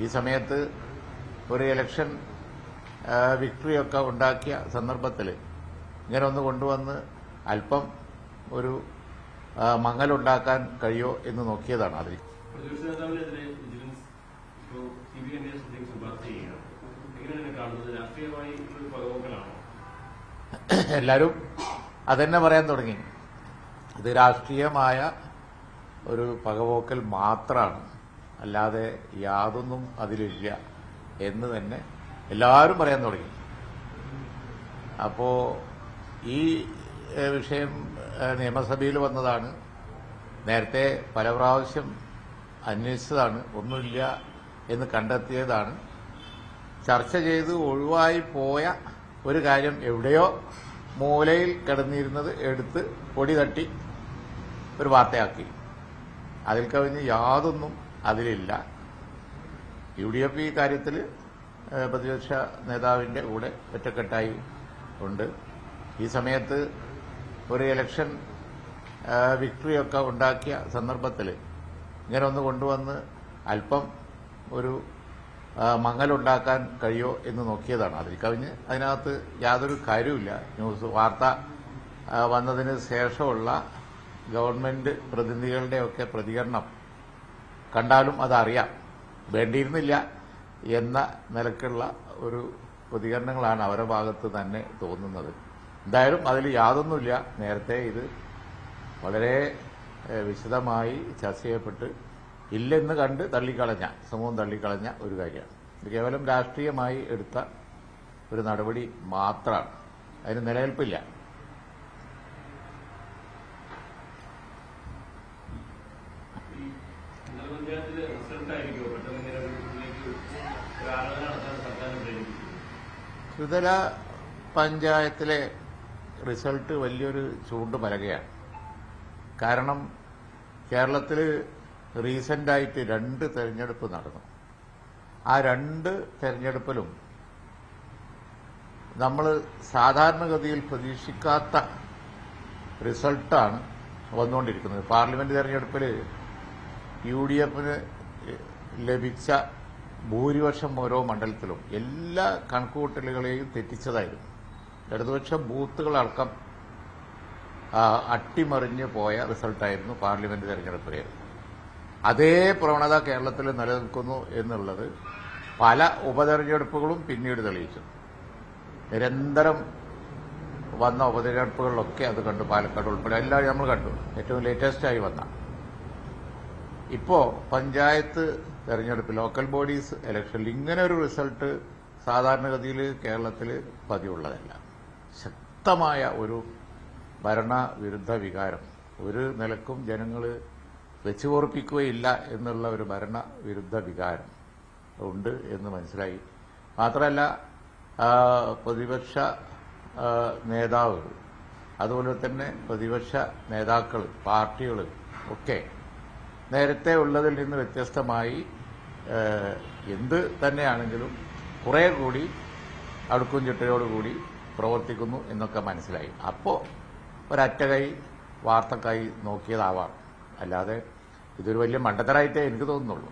ഈ സമയത്ത് ഒരു ഇലക്ഷൻ വിക്ടറിയൊക്കെ ഉണ്ടാക്കിയ സന്ദർഭത്തിൽ ഇങ്ങനെ ഒന്ന് കൊണ്ടുവന്ന് അല്പം ഒരു മങ്ങലുണ്ടാക്കാൻ കഴിയോ എന്ന് നോക്കിയതാണ് അതിൽ. എല്ലാവരും അതന്നെ പറയാൻ തുടങ്ങി. ഇത് രാഷ്ട്രീയമായ ഒരു പകപോക്കൽ മാത്രമാണ് അല്ലാതെ യാതൊന്നും അതിലില്ല എന്ന് തന്നെ എല്ലാവരും പറയാൻ തുടങ്ങി. അപ്പോ ഈ വിഷയം നിയമസഭയിൽ വന്നതാണ്. നേരത്തെ പല പ്രാവശ്യം അന്വേഷിച്ചതാണ്. ഒന്നുമില്ല എന്ന് കണ്ടെത്തിയതാണ്. ചർച്ച ചെയ്ത് ഒഴിവായി പോയ ഒരു കാര്യം എവിടെയോ മൂലയിൽ കിടന്നിരുന്നത് എടുത്ത് പൊടി തട്ടി ഒരു വാർത്തയാക്കി. അതിൽ കവിഞ്ഞ് യാതൊന്നും അതിലില്ല. യു ഡി എഫ് ഈ കാര്യത്തിൽ പ്രതിപക്ഷ നേതാവിന്റെ കൂടെ ഒറ്റക്കെട്ടായി ഉണ്ട്. ഈ സമയത്ത് ഒരു ഇലക്ഷൻ വിക്ടറിയൊക്കെ ഉണ്ടാക്കിയ സന്ദർഭത്തിൽ ഇങ്ങനെ ഒന്ന് കൊണ്ടുവന്ന് അല്പം ഒരു മങ്ങലുണ്ടാക്കാൻ കഴിയോ എന്ന് നോക്കിയതാണ്. അതിൽ കവിഞ്ഞ് അതിനകത്ത് യാതൊരു കാര്യവുമില്ല. ന്യൂസ് വാർത്ത വന്നതിന് ശേഷമുള്ള ഗവൺമെന്റ് പ്രതിനിധികളുടെയൊക്കെ പ്രതികരണം കണ്ടാലും അതറിയാം. വേണ്ടിയിരുന്നില്ല എന്ന നിലക്കുള്ള ഒരു പ്രതികരണങ്ങളാണ് അവരുടെ ഭാഗത്ത് തന്നെ തോന്നുന്നത്. എന്തായാലും അതിൽ യാതൊന്നുമില്ല. നേരത്തെ ഇത് വളരെ വിശദമായി ചർച്ച ചെയ്യപ്പെട്ട് ഇല്ലെന്ന് കണ്ട് തള്ളിക്കളഞ്ഞ സമൂഹം തള്ളിക്കളഞ്ഞ ഒരു കാര്യമാണ്. ഇത് കേവലം രാഷ്ട്രീയമായി എടുത്ത ഒരു നടപടി മാത്രമാണ്. അതിന് നിലനിൽപ്പില്ല ഈ ഇന്നലെ ഒരു ഇതിലേക്ക് ത്രിതല പഞ്ചായത്തിലെ റിസൾട്ട് വലിയൊരു ചൂണ്ട് ചൂണ്ടുപലകയാണ് കാരണം കേരളത്തിൽ റീസെന്റായിട്ട് രണ്ട് തെരഞ്ഞെടുപ്പ് നടന്നു. ആ രണ്ട് തെരഞ്ഞെടുപ്പിലും നമ്മൾ സാധാരണഗതിയിൽ പ്രതീക്ഷിക്കാത്ത റിസൾട്ടാണ് വന്നുകൊണ്ടിരിക്കുന്നത്. പാർലമെന്റ് തെരഞ്ഞെടുപ്പിൽ യു ഡി എഫിന് ലഭിച്ച ഭൂരിപക്ഷം ഓരോ മണ്ഡലത്തിലും എല്ലാ കണക്കുകൂട്ടലുകളെയും തെറ്റിച്ചതായിരുന്നു. ഇടതുപക്ഷ ബൂത്തുകളടക്കം അട്ടിമറിഞ്ഞ് പോയ റിസൾട്ടായിരുന്നു പാർലമെന്റ് തെരഞ്ഞെടുപ്പിലേത്. അതേ പ്രവണത കേരളത്തിൽ നിലനിൽക്കുന്നു എന്നുള്ളത് പല ഉപതെരഞ്ഞെടുപ്പുകളും പിന്നീട് തെളിയിച്ചു. നിരന്തരം വന്ന ഉപതെരഞ്ഞെടുപ്പുകളിലൊക്കെ അത് കണ്ടു പാലക്കാട് ഉൾപ്പെടെ എല്ലാം നമ്മൾ കണ്ടു. ഏറ്റവും ലേറ്റസ്റ്റായി വന്ന. ഇപ്പോ പഞ്ചായത്ത് തെരഞ്ഞെടുപ്പ് ലോക്കൽ ബോഡീസ് ഇലക്ഷനിൽ ഇങ്ങനെ ഒരു റിസൾട്ട് സാധാരണഗതിയിൽ കേരളത്തിൽ പതിവുള്ളതല്ല. ശക്തമായ ഒരു ഭരണവിരുദ്ധ വികാരം ഒരു നിലക്കും ജനങ്ങൾ വെച്ചുപോർപ്പിക്കുകയില്ല എന്നുള്ള ഒരു ഭരണവിരുദ്ധ വികാരം ഉണ്ട് എന്ന് മനസ്സിലായി. മാത്രമല്ല പ്രതിപക്ഷ നേതാവ് അതുപോലെ തന്നെ പ്രതിപക്ഷ നേതാക്കൾ പാർട്ടികൾ ഒക്കെ നേരത്തെ ഉള്ളതിൽ നിന്ന് വ്യത്യസ്തമായി എന്ത് തന്നെയാണെങ്കിലും കുറെ കൂടി അടുക്കും ചിട്ടയോടുകൂടി പ്രവർത്തിക്കുന്നു എന്നൊക്കെ മനസ്സിലായി. അപ്പോൾ ഒരറ്റകൈ വാർത്തക്കായി നോക്കിയതാവാം. അല്ലാതെ ഇതൊരു വലിയ മണ്ടത്തരായിട്ടേ എനിക്ക് തോന്നുന്നുള്ളൂ.